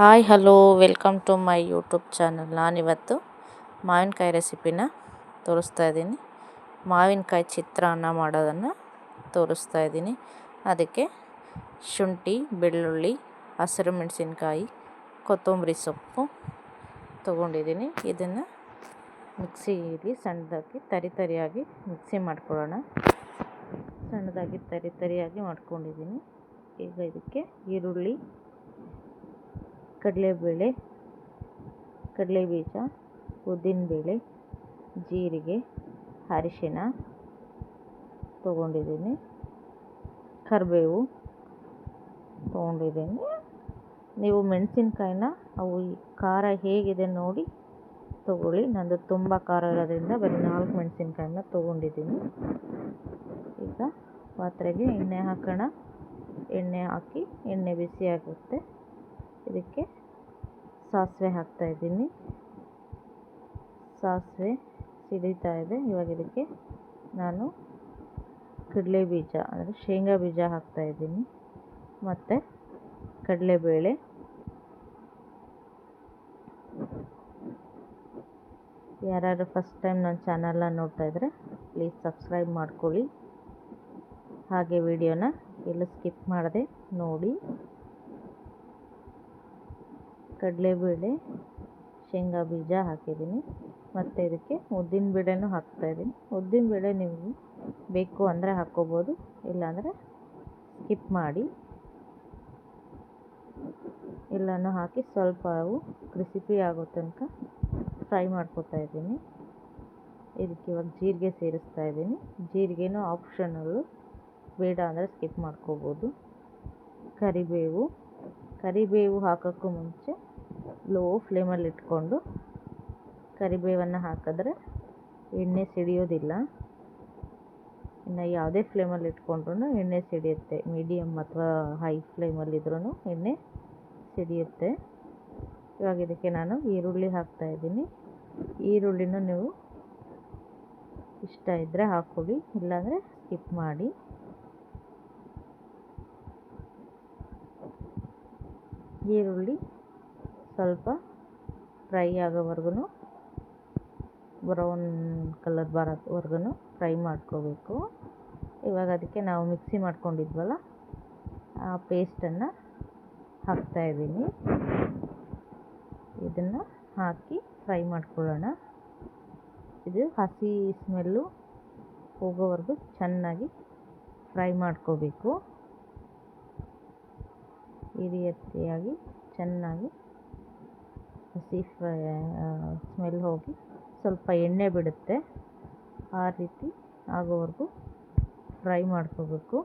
Hi, hello, welcome to my YouTube channel. ನಾನಿವತ್ತು ಮಾವಿನಕಾಯಿ ರೆಸಿಪಿನ ತೋರಿಸ್ತಾ ಇದ್ದೀನಿ. ಮಾವಿನಕಾಯಿ ಚಿತ್ರಾನ್ನ ಮಾಡೋದನ್ನು ತೋರಿಸ್ತಾ ಇದ್ದೀನಿ. ಅದಕ್ಕೆ ಶುಂಠಿ, ಬೆಳ್ಳುಳ್ಳಿ, ಹಸಿರು ಮೆಣಸಿನ್ಕಾಯಿ, ಕೊತ್ತಂಬರಿ ಸೊಪ್ಪು ತೊಗೊಂಡಿದ್ದೀನಿ. ಇದನ್ನು ಮಿಕ್ಸಿಯಲ್ಲಿ ಸಣ್ಣದಾಗಿ ತರಿ ತರಿಯಾಗಿ ಮಿಕ್ಸಿ ಮಾಡ್ಕೊಳ್ಳೋಣ. ಸಣ್ಣದಾಗಿ ತರಿ ತರಿಯಾಗಿ ಮಾಡ್ಕೊಂಡಿದ್ದೀನಿ. ಈಗ ಇದಕ್ಕೆ ಈರುಳ್ಳಿ ಕಡಲೆಬೇಳೆ ಉದ್ದಿನ ಬೇಳೆ ಜೀರಿಗೆ, ಅರಿಶಿನ ತೊಗೊಂಡಿದ್ದೀನಿ. ಕರಿಬೇವು ತೊಗೊಂಡಿದ್ದೀನಿ. ನೀವು ಮೆಣಸಿನ್ಕಾಯಿನ, ಅವು ಖಾರ ಹೇಗಿದೆ ನೋಡಿ ತೊಗೊಳ್ಳಿ. ನಂದು ತುಂಬ ಖಾರ ಇರೋದ್ರಿಂದ ಬರೀ ನಾಲ್ಕು ಮೆಣಸಿನ್ಕಾಯಿನ ತೊಗೊಂಡಿದ್ದೀನಿ. ಈಗ ಪಾತ್ರೆಗೆ ಎಣ್ಣೆ ಹಾಕೋಣ. ಎಣ್ಣೆ ಹಾಕಿ, ಎಣ್ಣೆ ಬಿಸಿ ಆಗುತ್ತೆ. ಇದಕ್ಕೆ ಸಾಸಿವೆ ಹಾಕ್ತಾಯಿದ್ದೀನಿ ಸಾಸಿವೆ ಸಿಡಿತಾ ಇದೆ. ಇವಾಗ ಇದಕ್ಕೆ ನಾನು ಕಡಲೆ ಬೀಜ, ಅಂದರೆ ಶೇಂಗಾ ಬೀಜ ಹಾಕ್ತಾಯಿದ್ದೀನಿ ಮತ್ತು ಕಡಲೆಬೇಳೆ ಯಾರು ಫಸ್ಟ್ ಟೈಮ್ ನನ್ನ ಚಾನಲ್ನ ನೋಡ್ತಾ ಇದ್ದರೆ ಪ್ಲೀಸ್ ಸಬ್ಸ್ಕ್ರೈಬ್ ಮಾಡ್ಕೊಳ್ಳಿ. ಹಾಗೆ ವಿಡಿಯೋನ ಎಲ್ಲೂ ಸ್ಕಿಪ್ ಮಾಡದೆ ನೋಡಿ. ಕಡಲೆಬೇಳೆ, ಶೇಂಗಾ ಬೀಜ ಹಾಕಿದ್ದೀನಿ. ಮತ್ತು ಇದಕ್ಕೆ ಉದ್ದಿನ ಬೇಳೆನೂ ಹಾಕ್ತಾ ಇದ್ದೀನಿ. ಉದ್ದಿನ ಬೇಳೆ ನೀವು ಬೇಕು ಅಂದರೆ ಹಾಕ್ಕೋಬೋದು, ಇಲ್ಲಾಂದರೆ ಸ್ಕಿಪ್ ಮಾಡಿ. ಎಲ್ಲನೂ ಹಾಕಿ ಸ್ವಲ್ಪ ಅವು ಕ್ರಿಸಿಪಿ ಆಗೋ ತನಕ ಫ್ರೈ ಮಾಡ್ಕೊತಾ ಇದ್ದೀನಿ. ಇದಕ್ಕೆ ಇವಾಗ ಜೀರಿಗೆ ಸೇರಿಸ್ತಾ ಇದ್ದೀನಿ. ಜೀರಿಗೆನೂ ಆಪ್ಷನಲ್ಲು ಬೇಡ ಅಂದರೆ ಸ್ಕಿಪ್ ಮಾಡ್ಕೋಬೋದು. ಕರಿಬೇವು ಕರಿಬೇವು ಹಾಕೋಕ್ಕೂ ಮುಂಚೆ ಲೋ ಫ್ಲೇಮಲ್ಲಿ ಇಟ್ಕೊಂಡು ಕರಿಬೇವನ್ನು ಹಾಕಿದ್ರೆ ಎಣ್ಣೆ ಸಿಡಿಯೋದಿಲ್ಲ. ಇನ್ನು ಯಾವುದೇ ಫ್ಲೇಮಲ್ಲಿ ಇಟ್ಕೊಂಡ್ರೂ ಎಣ್ಣೆ ಸಿಡಿಯುತ್ತೆ. ಮೀಡಿಯಮ್ ಅಥವಾ ಹೈ ಫ್ಲೇಮಲ್ಲಿದ್ರೂ ಎಣ್ಣೆ ಸಿಡಿಯುತ್ತೆ. ಇವಾಗ ಇದಕ್ಕೆ ನಾನು ಈರುಳ್ಳಿ ಹಾಕ್ತಾ ಇದ್ದೀನಿ. ಈರುಳ್ಳಿನೂ ನೀವು ಇಷ್ಟ ಇದ್ದರೆ ಹಾಕ್ಕೊಳ್ಳಿ, ಇಲ್ಲಾಂದರೆ ಸ್ಕಿಪ್ ಮಾಡಿ. ಈರುಳ್ಳಿ ಸ್ವಲ್ಪ ಫ್ರೈ ಆಗೋವರೆಗೂ ಬ್ರೌನ್ ಕಲರ್ ಬರೋವರೆಗೂ ಫ್ರೈ ಮಾಡ್ಕೋಬೇಕು. ಇವಾಗ ಅದಕ್ಕೆ ನಾವು ಮಿಕ್ಸಿ ಮಾಡ್ಕೊಂಡಿದ್ವಲ್ಲ, ಆ ಪೇಸ್ಟನ್ನು ಹಾಕ್ತಾಯಿದ್ದೀನಿ ಇದನ್ನು ಹಾಕಿ ಫ್ರೈ ಮಾಡ್ಕೊಳ್ಳೋಣ. ಇದು ಹಸಿ ಸ್ಮೆಲ್ಲು ಹೋಗೋವರೆಗೂ ಚೆನ್ನಾಗಿ ಫ್ರೈ ಮಾಡ್ಕೋಬೇಕು. ಈ ರೀತಿಯಾಗಿ ಚೆನ್ನಾಗಿ ಹಸಿ ಸ್ಮೆಲ್ ಹೋಗಿ ಸ್ವಲ್ಪ ಎಣ್ಣೆ ಬಿಡುತ್ತೆ. ಆ ರೀತಿ ಆಗೋವರೆಗೂ ಫ್ರೈ ಮಾಡ್ಕೋಬೇಕು.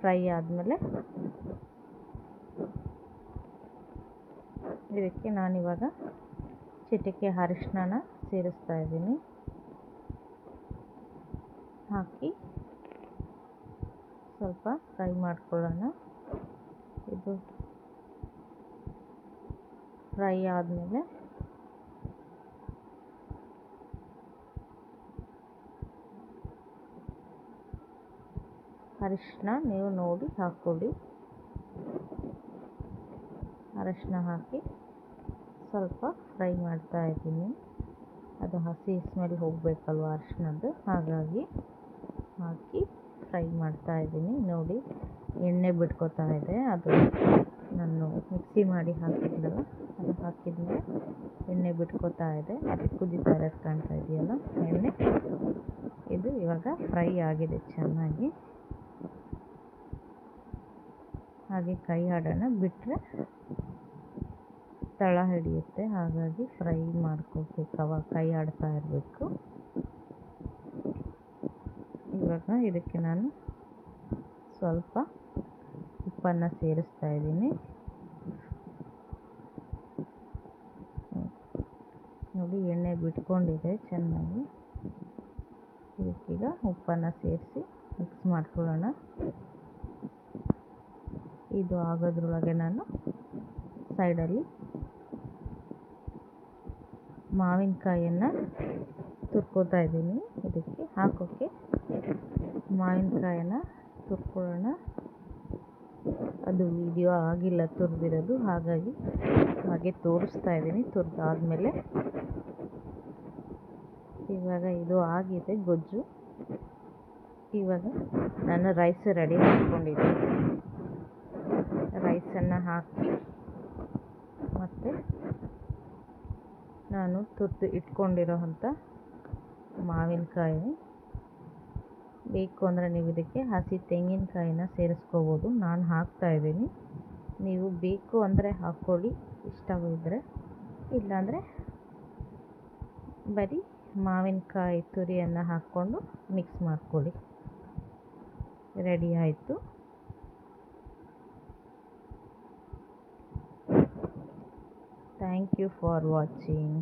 ಫ್ರೈ ಆದಮೇಲೆ ಇದಕ್ಕೆ ನಾನಿವಾಗ ಚಿಟಿಕೆ ಅರಿಶಿನ ಸೇರಿಸ್ತಾ ಇದ್ದೀನಿ. ಹಾಕಿ ಸ್ವಲ್ಪ ಫ್ರೈ ಮಾಡ್ಕೊಳ್ಳೋಣ. ಫ್ರೈ ಆದಮೇಲೆ ಅರಿಶಿನ ನೀವು ನೋಡಿ ಹಾಕ್ಕೊಳ್ಳಿ ಅರಿಶಿನ ಹಾಕಿ ಸ್ವಲ್ಪ ಫ್ರೈ ಮಾಡ್ತಾ ಇದ್ದೀನಿ. ಅದು ಹಸಿ ಸ್ಮೆಲ್ ಹೋಗಬೇಕಲ್ವ ಅರಿಶಿನದ್ದು ಹಾಗಾಗಿ ಹಾಕಿ ಫ್ರೈ ಮಾಡ್ತಾ ಇದ್ದೀನಿ. ನೋಡಿ ಎಣ್ಣೆ ಬಿಟ್ಕೋತಾ ಇದೆ. ಅದು ನಾನು ಮಿಕ್ಸಿ ಮಾಡಿ ಹಾಕಿದ್ನಲ್ಲ, ಅದು ಹಾಕಿದ್ಮೇಲೆ ಎಣ್ಣೆ ಬಿಟ್ಕೋತಾ ಇದೆ. ಕುದೀತಾ ಇರೋದು ಕಾಣ್ತಾ ಇದೆಯಲ್ಲ, ಎಣ್ಣೆ. ಇದು ಇವಾಗ ಫ್ರೈ ಆಗಿದೆ ಚೆನ್ನಾಗಿ. ಹಾಗೆ ಕೈ ಆಡೋಣ ಬಿಟ್ಟರೆ ತಳ ಹಿಡಿಯುತ್ತೆ. ಹಾಗಾಗಿ ಫ್ರೈ ಮಾಡ್ಕೋಬೇಕು ಅವಾಗ ಕೈ ಆಡ್ತಾ ಇರಬೇಕು. ಇವಾಗ ಇದಕ್ಕೆ ನಾನು ಸ್ವಲ್ಪ ಉಪ್ಪನ್ನು ಸೇರಿಸ್ತಾ ಇದ್ದೀನಿ. ನೋಡಿ, ಎಣ್ಣೆ ಬಿಟ್ಕೊಂಡಿದೆ ಚೆನ್ನಾಗಿ. ಇದಕ್ಕೀಗ ಉಪ್ಪನ್ನು ಸೇರಿಸಿ ಮಿಕ್ಸ್ ಮಾಡ್ಕೊಳ್ಳೋಣ. ಇದು ಆಗೋದ್ರೊಳಗೆ ನಾನು ಸೈಡಲ್ಲಿ ಮಾವಿನಕಾಯನ್ನು ತುರ್ಕೋತಾ ಇದ್ದೀನಿ. ಇದಕ್ಕೆ ಹಾಕೋಕ್ಕೆ ಮಾವಿನಕಾಯನ್ನು ತುರ್ಕೊಳ್ಳೋಣ ಅದು ವಿಡಿಯೋ ಆಗಿಲ್ಲ, ತುರಿದಿರೋದು. ಹಾಗಾಗಿ ಹಾಗೆ ತೋರಿಸ್ತಾ ಇದ್ದೀನಿ, ತುರಿದಾದ್ಮೇಲೆ. ಇವಾಗ ಇದು ಆಗಿದೆ ಗೊಜ್ಜು. ಇವಾಗ ನಾನು ರೈಸ್ ರೆಡಿ ಮಾಡ್ಕೊಂಡಿದ್ದೀನಿ. ರೈಸನ್ನು ಹಾಕಿ ಮತ್ತು ನಾನು ತುರ್ದು ಇಟ್ಕೊಂಡಿರೋ ಅಂಥ ಮಾವಿನಕಾಯಿ ಬೇಕು ಅಂದರೆ ನೀವು ಇದಕ್ಕೆ ಹಸಿ ತೆಂಗಿನಕಾಯಿನ ಸೇರಿಸ್ಕೋಬೋದು. ನಾನು ಹಾಕ್ತಾ ಇದ್ದೀನಿ. ನೀವು ಬೇಕು ಅಂದರೆ ಹಾಕ್ಕೊಳ್ಳಿ. ಇಷ್ಟವಿದ್ದರೆ ಇಲ್ಲಾಂದರೆ ಬರೀ ಮಾವಿನಕಾಯಿ ತುರಿಯನ್ನು ಹಾಕ್ಕೊಂಡು ಮಿಕ್ಸ್ ಮಾಡ್ಕೊಳ್ಳಿ. ರೆಡಿ ಆಯಿತು. Thank you for watching